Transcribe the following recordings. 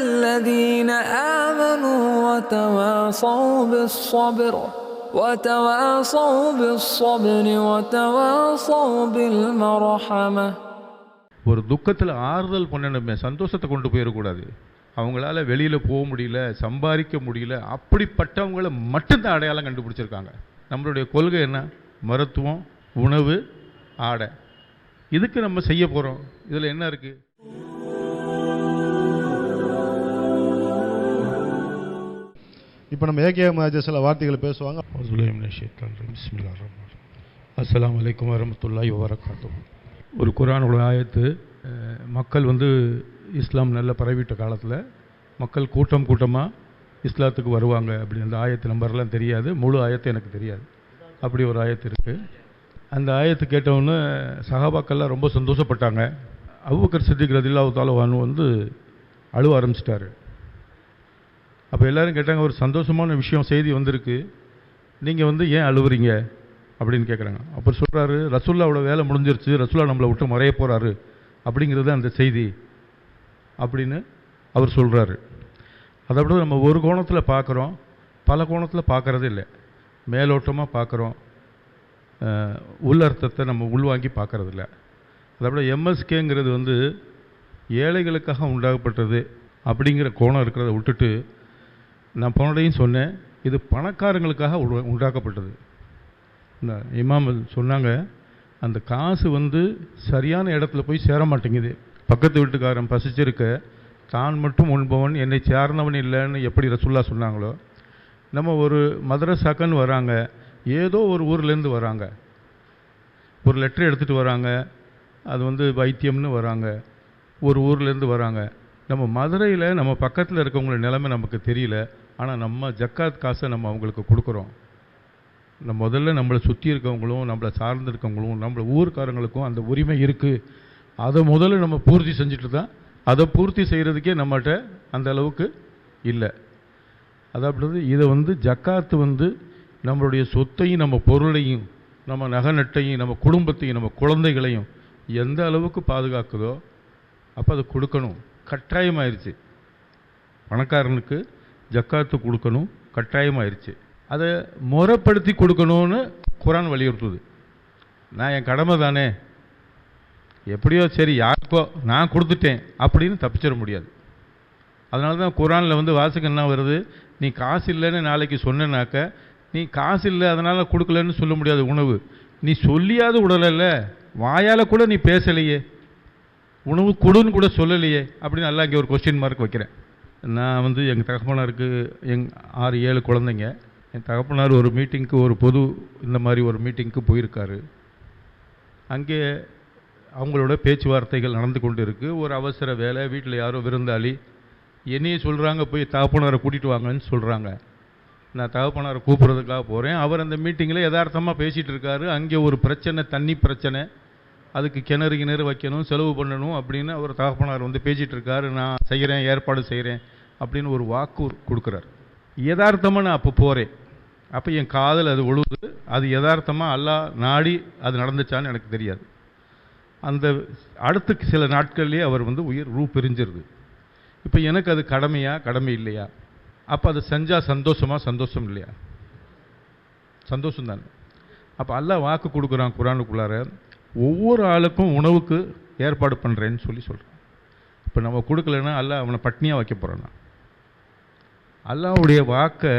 الذين آمنوا وتواصوا بالصبر وتواصوا بالصبر وتواصوا بالمرحمة ஒரு துக்கத்தில் ஆறுதல் பண்ணணுமே சந்தோஷத்தை கொண்டு போயிடக்கூடாது அவங்களால வெளியில் போக முடியல சம்பாதிக்க முடியல அப்படிப்பட்டவங்கள மட்டும்தான் அடையாளம் கண்டுபிடிச்சிருக்காங்க நம்மளுடைய கொள்கை என்ன மருத்துவம் உணவு ஆடை இதுக்கு நம்ம செய்ய போகிறோம் இதில் என்ன இருக்குது இப்போ நம்ம ஏகே மஹாஜர் சில வார்த்தைகளை பேசுவாங்க. அஸ்லாம் வலைக்கம் வரமத்துல்லாஹி வபரகாத்துஹு. ஒரு குர்ஆனோட ஆயத்து மக்கள் வந்து இஸ்லாம் நல்ல பரவிட்ட காலத்தில் மக்கள் கூட்டம் கூட்டமாக இஸ்லாத்துக்கு வருவாங்க அப்படி அந்த ஆயத்து நம்பர்லாம் தெரியாது. முழு ஆயத்து எனக்கு தெரியாது. அப்படி ஒரு ஆயத்து இருக்குது அந்த ஆயத்து கேட்டவுடனே சஹாபாக்கள்லாம் ரொம்ப சந்தோஷப்பட்டாங்க. அபூபக்கர் சித்திக் ரதில்லாஹு தாலவானு வந்து அழுவ ஆரம்பிச்சிட்டாரு. அப்போ எல்லோரும் கேட்டாங்க ஒரு சந்தோஷமான விஷயம் செய்தி வந்திருக்கு. நீங்கள் வந்து ஏன் அழுவுறீங்க? அப்படின்னு கேட்குறாங்க அப்புறம் சொல்கிறாரு ரசுல்லாவோட வேலை முடிஞ்சிருச்சு ரசுல்லா நம்மளை விட்டு மறைய போகிறாரு அப்படிங்கிறது அந்த செய்தி அப்படின்னு அவர் சொல்கிறாரு அதை விட நம்ம ஒரு கோணத்தில் பார்க்குறோம் பல கோணத்தில் பார்க்கறது இல்லை. மேலோட்டமாக பார்க்குறோம் உள்ளர்த்தத்தை நம்ம உள்வாங்கி பார்க்கறதில்ல அதை விட எம்எஸ்கேங்கிறது வந்து ஏழைகளுக்காக உண்டாகப்பட்டது அப்படிங்கிற கோணம் இருக்கிறத விட்டுட்டு நான் போனடையும் சொன்னேன் இது பணக்காரங்களுக்காக உண்டாக்கப்பட்டது. இந்த இமாம் சொன்னாங்க அந்த காசு வந்து சரியான இடத்துல போய் சேர மாட்டேங்குது. பக்கத்து வீட்டுக்காரன் பசிச்சிருக்க தான் மட்டும் உண்பவன் என்னை சேர்ந்தவன் இல்லைன்னு எப்படி ரசுல்லா சொன்னாங்களோ நம்ம ஒரு மதரசாக்கன்னு வராங்க ஏதோ ஒரு ஊர்லேருந்து வராங்க. ஒரு லெட்டர் எடுத்துகிட்டு வராங்க அது வந்து வைத்தியம்னு வராங்க. ஒரு ஊர்லேருந்து வராங்க. நம்ம மதுரையில் நம்ம பக்கத்தில் இருக்கவங்கள நிலைமை நமக்கு தெரியல. ஆனால் நம்ம ஜக்காத் காசை நம்ம அவங்களுக்கு கொடுக்குறோம். நம்ம முதல்ல நம்மளை சுற்றி இருக்கவங்களும் நம்மளை சார்ந்து இருக்கவங்களும் நம்மளை ஊர்க்காரங்களுக்கும் அந்த உரிமை இருக்குது அதை முதல்ல நம்ம பூர்த்தி செஞ்சுட்டு தான் அதை பூர்த்தி செய்கிறதுக்கே நம்மகிட்ட அந்த அளவுக்கு இல்லை. அதாவது இதை வந்து ஜக்காத்து வந்து நம்மளுடைய சொத்தையும் நம்ம பொருளையும் நம்ம நகநட்டையும் நம்ம குடும்பத்தையும் நம்ம குழந்தைகளையும் எந்த அளவுக்கு பாதுகாக்குதோ அப்போ அதை கொடுக்கணும். கட்டாயமாயிருச்சு. பணக்காரனுக்கு ஜக்காத்து கொடுக்கணும் கட்டாயமாயிருச்சு. அதை முறைப்படுத்தி கொடுக்கணும்னு குரான் வலியுறுத்துது. நான் என் கடமை தானே. எப்படியோ சரி யாருக்கோ நான் கொடுத்துட்டேன் அப்படின்னு தப்பிச்சிட முடியாது. அதனால தான் குரானில் வந்து வாசகம் என்ன வருது? நீ காசு இல்லைன்னு நாளைக்கு சொன்னேனாக்க நீ காசு இல்லை அதனால் கொடுக்கலன்னு சொல்ல முடியாது உணவு. நீ சொல்லியாவது விடலைல்ல வாயால் கூட நீ பேசலையே. உணவு கொடுன்னு கூட சொல்லலையே அப்படின்னு நல்லா இங்கே ஒரு கொஸ்டின் மார்க் வைக்கிறேன். நான் வந்து எங்கள் தகப்பனாருக்கு எங் ஆறு ஏழு குழந்தைங்க. என் தகப்பனார் ஒரு மீட்டிங்க்கு ஒரு பொது இந்த மாதிரி ஒரு மீட்டிங்க்கு போயிருக்காரு. அங்கே அவங்களோட பேச்சுவார்த்தைகள் நடந்து கொண்டு இருக்குது ஒரு அவசர வேலை வீட்டில் யாரோ விருந்தாளி என்னையே சொல்கிறாங்க போய் தகப்பனாரை கூட்டிகிட்டு வாங்கன்னு சொல்கிறாங்க நான் தகப்பனாரை கூப்பிட்றதுக்காக போகிறேன் அவர் அந்த மீட்டிங்கில் யதார்த்தமாக பேசிகிட்டு இருக்காரு. அங்கே ஒரு பிரச்சனை தண்ணி பிரச்சனை அதுக்கு கிணறு கிணறு வைக்கணும் செலவு பண்ணணும் அப்படின்னு அவர் தகப்பனார் வந்து பேசிகிட்டு இருக்காரு நான் செய்கிறேன் ஏற்பாடு செய்கிறேன் அப்படின்னு ஒரு வாக்கு கொடுக்குறாரு. யதார்த்தமாக நான் அப்போ போகிறேன் அப்போ என் காதில் அது ஒழுகுது அது யதார்த்தமாக அல்லாஹ் நாடி அது நடந்துச்சான்னு எனக்கு தெரியாது. அந்த அடுத்த சில நாட்கள்லேயே அவர் வந்து உயிர் ரூ பிரிஞ்சிருது. இப்போ எனக்கு அது கடமையா கடமை இல்லையா? அப்போ அது செஞ்சால் சந்தோஷமா சந்தோஷம் இல்லையா? சந்தோஷம் தானே அப்போ அல்லாஹ் வாக்கு கொடுக்குறான் குரானுக்குள்ளார. ஒவ்வொரு ஆளுக்கும் உணவுக்கு ஏற்பாடு பண்ணுறேன்னு சொல்லி சொல்கிறான் இப்போ நம்ம கொடுக்கலன்னா அல்லாஹ் அவனை பட்னியாக வைக்க போகிறான் அல்லாவுடைய வாக்கை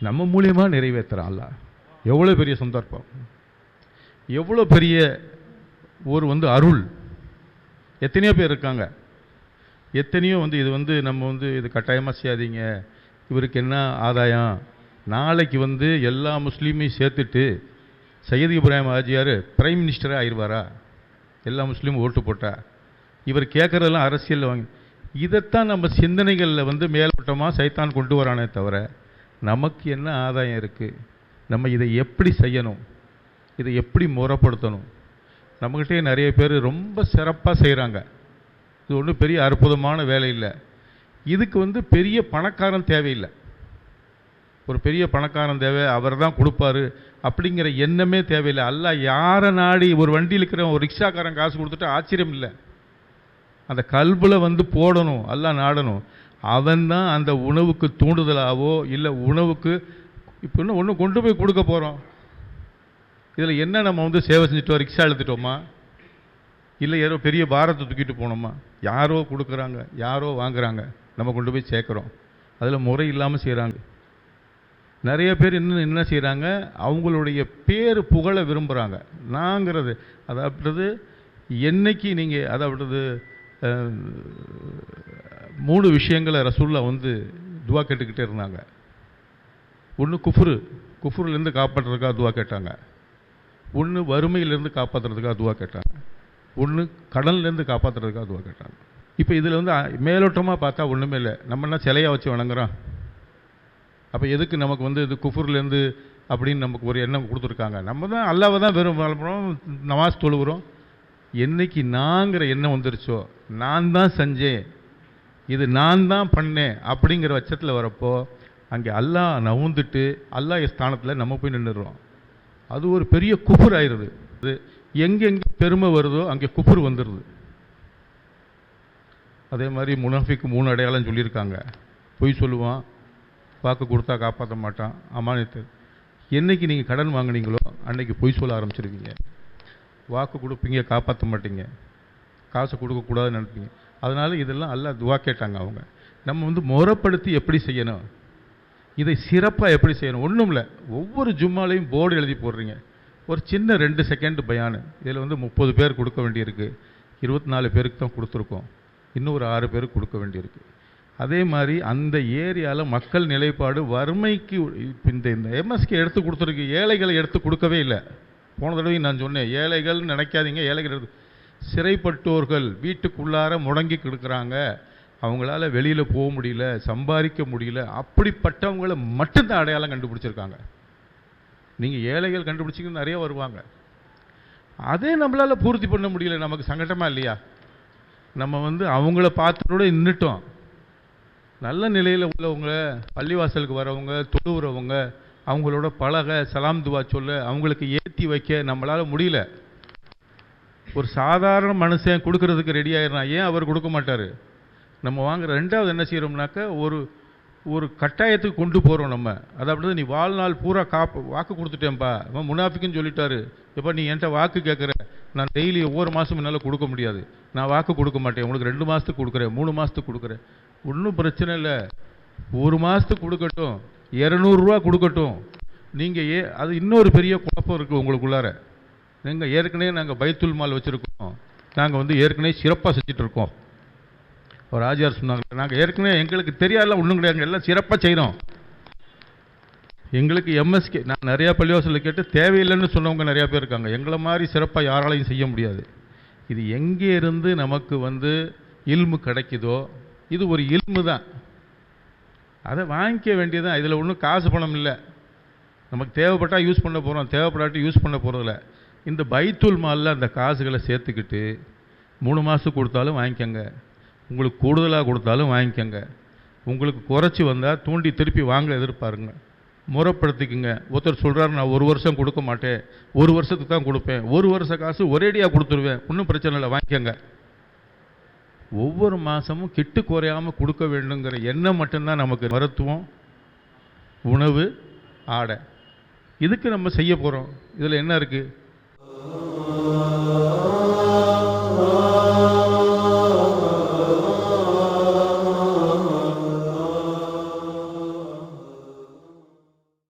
நம்ம மூலியமாக நிறைவேற்றுறான் அல்லாஹ் எவ்வளோ பெரிய சந்தர்ப்பம். எவ்வளோ பெரிய ஒரு வந்து அருள். எத்தனையோ பேர் இருக்காங்க. எத்தனையோ வந்து இது வந்து நம்ம வந்து இது கட்டாயமாக செய்யாதீங்க. இவருக்கு என்ன ஆதாயம்? நாளைக்கு வந்து எல்லா முஸ்லீமையும் சேர்த்துட்டு சையது இப்ராஹிம் ஆஜியார் பிரைம் மினிஸ்டராக ஆயிடுவாரா? எல்லா முஸ்லீமும் ஓட்டு போட்டா. இவர் கேட்குறதெல்லாம் அரசியலில் வாங்கி இதைத்தான் நம்ம சிந்தனைகளில் வந்து மேலோட்டமாக சைத்தான் கொண்டு வரானே தவிர நமக்கு என்ன ஆதாயம் இருக்குது நம்ம இதை எப்படி செய்யணும்? இதை எப்படி முறைப்படுத்தணும்? நம்மக்கிட்டே நிறைய பேர் ரொம்ப சிறப்பாக செய்கிறாங்க இது ஒன்றும் பெரிய அற்புதமான வேலை இல்லை. இதுக்கு வந்து பெரிய பணக்காரன் தேவையில்லை. ஒரு பெரிய பணக்காரன் தேவை அவர் தான் கொடுப்பாரு அப்படிங்கிற எண்ணமே தேவையில்லை. அல்ல யாரை நாடி ஒரு வண்டியில் இருக்கிற ஒரு ரிக்ஷாக்காரன் காசு கொடுத்துட்டு ஆச்சரியம் இல்லை. அந்த கல்பில் வந்து போடணும் எல்லாம் நாடணும். அவன் தான் அந்த உணவுக்கு தூண்டுதலாவோ இல்லை உணவுக்கு இப்போ இன்னும் ஒன்று கொண்டு போய் கொடுக்க போகிறோம் இதில் என்ன நம்ம வந்து சேவை செஞ்சுட்டோம் ரிக்ஷா எழுத்துட்டோமா இல்லை ஏதோ பெரிய பாரத்தை தூக்கிட்டு போனோமா? யாரோ கொடுக்குறாங்க யாரோ வாங்குறாங்க நம்ம கொண்டு போய் சேர்க்குறோம். அதில் முறை இல்லாமல் செய்கிறாங்க நிறைய பேர் இன்னும் என்ன செய்கிறாங்க அவங்களுடைய பேர் புகழ விரும்புகிறாங்க நாங்கிறது அதாவது என்னைக்கு நீங்கள் அதாவது மூணு விஷயங்களை ரசூல்லா வந்து துவா கேட்டுக்கிட்டே இருந்தாங்க. ஒன்று குஃப்ரு. குஃப்ருலேருந்து காப்பாற்றுறதுக்காக துவா கேட்டாங்க. ஒன்று வறுமையிலேருந்து காப்பாற்றுறதுக்காக துவா கேட்டாங்க. ஒன்று கடல்லேருந்து காப்பாற்றுறதுக்காக துவா கேட்டாங்க. இப்போ இதில் வந்து மேலோட்டமாக பார்த்தா ஒன்றுமே இல்லை. நம்ம என்ன சிலையாக வச்சு வணங்குறோம்? அப்போ எதுக்கு நமக்கு வந்து இது குஃபூர்லேருந்து அப்படின்னு நமக்கு ஒரு எண்ணம் கொடுத்துருக்காங்க? நம்ம தான் அல்லாவை தான் வெறும் வளர்ப்புறோம் நமாஸ் தொழுகிறோம். என்னைக்கு நாங்கிற எண்ணம் வந்துருச்சோ நான் தான் செஞ்சேன் இது நான் தான் பண்ணேன் அப்படிங்கிற பட்சத்தில் வரப்போ அங்கே அல்லாஹ் நவுந்துட்டு அல்லாஹ் ஸ்தானத்தில் நம்ம போய் நின்றுடுறோம் அது ஒரு பெரிய குஃபுர் ஆயிடுது. இது எங்கெங்கே பெருமை வருதோ அங்கே குஃபுர் வந்துடுது அதே மாதிரி முனாஃபிக்கு மூணு அடையாளம் சொல்லியிருக்காங்க. பொய் சொல்லுவான் வாக்கு கொடுத்தா காப்பாற்ற மாட்டான். அமானித்து. என்னைக்கு நீங்கள் கடன் வாங்குனீங்களோ அன்றைக்கி பொய் சொல்ல ஆரம்பிச்சிருவீங்க. வாக்கு கொடுப்பீங்க காப்பாற்ற மாட்டீங்க. காசு கொடுக்கக்கூடாதுன்னு நினைப்பீங்க. அதனால் இதெல்லாம் அல்ல துவா கேட்டாங்க அவங்க. நம்ம வந்து முறைப்படுத்தி எப்படி செய்யணும்? இதை சிறப்பாக எப்படி செய்யணும்? ஒன்றும் இல்லை. ஒவ்வொரு ஜும்மாலையும் போர்டு எழுதி போடுறீங்க. ஒரு சின்ன ரெண்டு செகண்ட் பயானு. இதில் வந்து முப்பது பேர் கொடுக்க வேண்டியிருக்கு. இருபத்தி நாலு பேருக்கு தான் கொடுத்துருக்கோம். இன்னும் ஒரு ஆறு பேருக்கு கொடுக்க வேண்டியிருக்கு. அதே மாதிரி அந்த ஏரியாவில் மக்கள் நிலைப்பாடு வறுமைக்கு இந்த இந்த எம்எஸ்கே எடுத்து கொடுத்துருக்கு ஏழைகளை எடுத்து கொடுக்கவே இல்லை. போன தடவை நான் சொன்னேன் ஏழைகள் நினைக்காதீங்க ஏழைகள் எடுத்து சிறைப்பட்டோர்கள் வீட்டுக்குள்ளார முடங்கி கிடக்குறாங்க. அவங்களால வெளியில் போக முடியல சம்பாதிக்க முடியல. அப்படிப்பட்டவங்களை மட்டும்தான் அடையாளம் கண்டுபிடிச்சிருக்காங்க. நீங்கள் ஏழைகள் கண்டுபிடிச்சிங்கன்னு நிறைய வருவாங்க. அதே நம்மளால் பூர்த்தி பண்ண முடியல நமக்கு சங்கட்டமாக இல்லையா? நம்ம வந்து அவங்கள பார்த்துக்கூட நின்றுட்டோம் நல்ல நிலையில் உள்ளவங்க பள்ளிவாசலுக்கு வரவங்க தொழுவுறவங்க அவங்களோட பழக சலாம் துவா சொல்ல அவங்களுக்கு ஏற்றி வைக்க நம்மளால் முடியல. ஒரு சாதாரண மனுஷன் கொடுக்கறதுக்கு ரெடி ஆயிடுறான். ஏன் அவர் கொடுக்க மாட்டார்? நம்ம வாங்குற ரெண்டாவது என்ன செய்கிறோம்னாக்க ஒரு ஒரு கட்டாயத்துக்கு கொண்டு போகிறோம் நம்ம. அதாவது நீ வாழ்நாள் பூரா காப்பு வாக்கு கொடுத்துட்டேன்ப்பா. அவன் முனாஃபிக்குன்னு சொல்லிட்டாரு. எப்போ நீ என்கிட்ட வாக்கு கேட்குற நான் டெய்லி ஒவ்வொரு மாதமும் என்னால் கொடுக்க முடியாது. நான் வாக்கு கொடுக்க மாட்டேன். உங்களுக்கு ரெண்டு மாதத்துக்கு கொடுக்குறேன் மூணு மாதத்துக்கு கொடுக்குறேன். ஒன்றும் பிரச்சனை இல்லை. ஒரு மாதத்துக்கு கொடுக்கட்டும். இரநூறுவா கொடுக்கட்டும். நீங்கள் ஏ அது இன்னொரு பெரிய குழப்பம் இருக்குது உங்களுக்குள்ளார. நீங்கள் ஏற்கனவே நாங்கள் பைத்துல் மால் வச்சுருக்கோம். நாங்கள் வந்து ஏற்கனவே சிறப்பாக செஞ்சிட்ருக்கோம் ஒரு ஆஜியார் சொன்னாங்க நாங்கள் ஏற்கனவே எங்களுக்கு தெரியாதெல்லாம் ஒன்றும் கிடையாது. எல்லாம் சிறப்பாக செய்கிறோம் எங்களுக்கு எம்எஸ்கே நான் நிறையா பள்ளிவாசலில் கேட்டு தேவையில்லைன்னு சொன்னவங்க நிறையா பேர் இருக்காங்க. எங்களை மாதிரி சிறப்பாக யாராலையும் செய்ய முடியாது. இது எங்கே இருந்து நமக்கு வந்து இல்மு கிடைக்குதோ இது ஒரு இல்மு தான். அதை வாங்கிக்க வேண்டியதுதான். இதில் ஒன்றும் காசு பணம் இல்லை. நமக்கு தேவைப்பட்டால் யூஸ் பண்ண போகிறோம் தேவைப்படாட்டி யூஸ் பண்ண போகிறதில்ல இந்த பைத்துல் மாலில் அந்த காசுகளை சேர்த்துக்கிட்டு மூணு மாதத்துக்கு கொடுத்தாலும் வாங்கிக்கோங்க. உங்களுக்கு கூடுதலாக கொடுத்தாலும் வாங்கிக்கோங்க. உங்களுக்கு குறைச்சி வந்தால் தூண்டி திருப்பி வாங்க எதிர்பாருங்க. முறைப்படுத்திக்குங்க. ஒருத்தர் சொல்கிறாரு நான் ஒரு வருஷம் கொடுக்க மாட்டேன். ஒரு வருஷத்துக்கு தான் கொடுப்பேன். ஒரு வருஷ காசு ஒரேடியாக கொடுத்துருவேன். ஒன்றும் பிரச்சனை இல்லை. வாங்கிக்கோங்க. ஒவ்வொரு மாதமும் கெட்டு குறையாமல் கொடுக்க வேண்டுங்கிற எண்ணம் மட்டும்தான் நமக்கு. மருத்துவம் உணவு ஆடை. இதுக்கு நம்ம செய்ய போகிறோம் இதில் என்ன இருக்குது